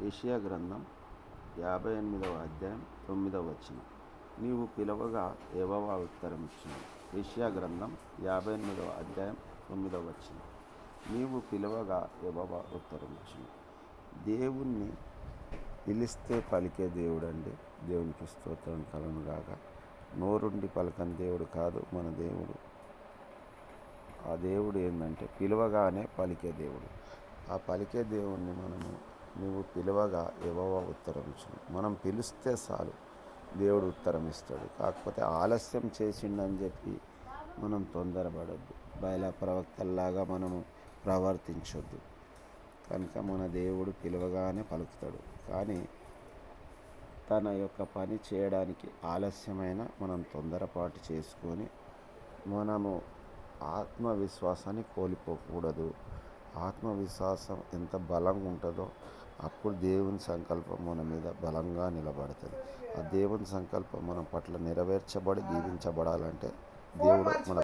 Asia గ్రంథం యాభై ఎనిమిదవ అధ్యాయం తొమ్మిదవ వచనం. నీవు పిలవగా ఏవవా ఉత్తరం ఇచ్చును. ఏషియా గ్రంథం యాభై ఎనిమిదవ అధ్యాయం తొమ్మిదవ వచనం. నీవు పిలవగా ఏవవా ఉత్తరం ఇచ్చును. దేవుణ్ణి పిలిస్తే పలికే దేవుడండి. దేవునికి స్తోత్రం కలను గాక. నోరుండి పలకని దేవుడు కాదు మన దేవుడు. ఆ దేవుడు ఏంటంటే పిలవగానే పలికే దేవుడు. ఆ పలికే దేవుణ్ణి మనము పిలవగా ఎవవ ఉత్తరం మనం పిలిస్తే చాలు దేవుడు ఉత్తరం ఇస్తాడు కాకపోతే ఆలస్యం చేసిండని చెప్పి మనం తొందరపడద్దు. బయల ప్రవక్తల్లాగా మనము ప్రవర్తించొద్దు. కనుక మన దేవుడు పిలవగానే పలుకుతాడు. కానీ తన యొక్క పని చేయడానికి ఆలస్యమైన మనం తొందరపాటు చేసుకొని మనము ఆత్మవిశ్వాసాన్ని కోల్పోకూడదు. ఆత్మవిశ్వాసం ఎంత బలంగా ఉంటుందో అప్పుడు దేవుని సంకల్పం మన మీద బలంగా నిలబడుతుంది. ఆ దేవుని సంకల్పం మన పట్ల నెరవేర్చబడి దీవించబడాలంటే దేవుడు మన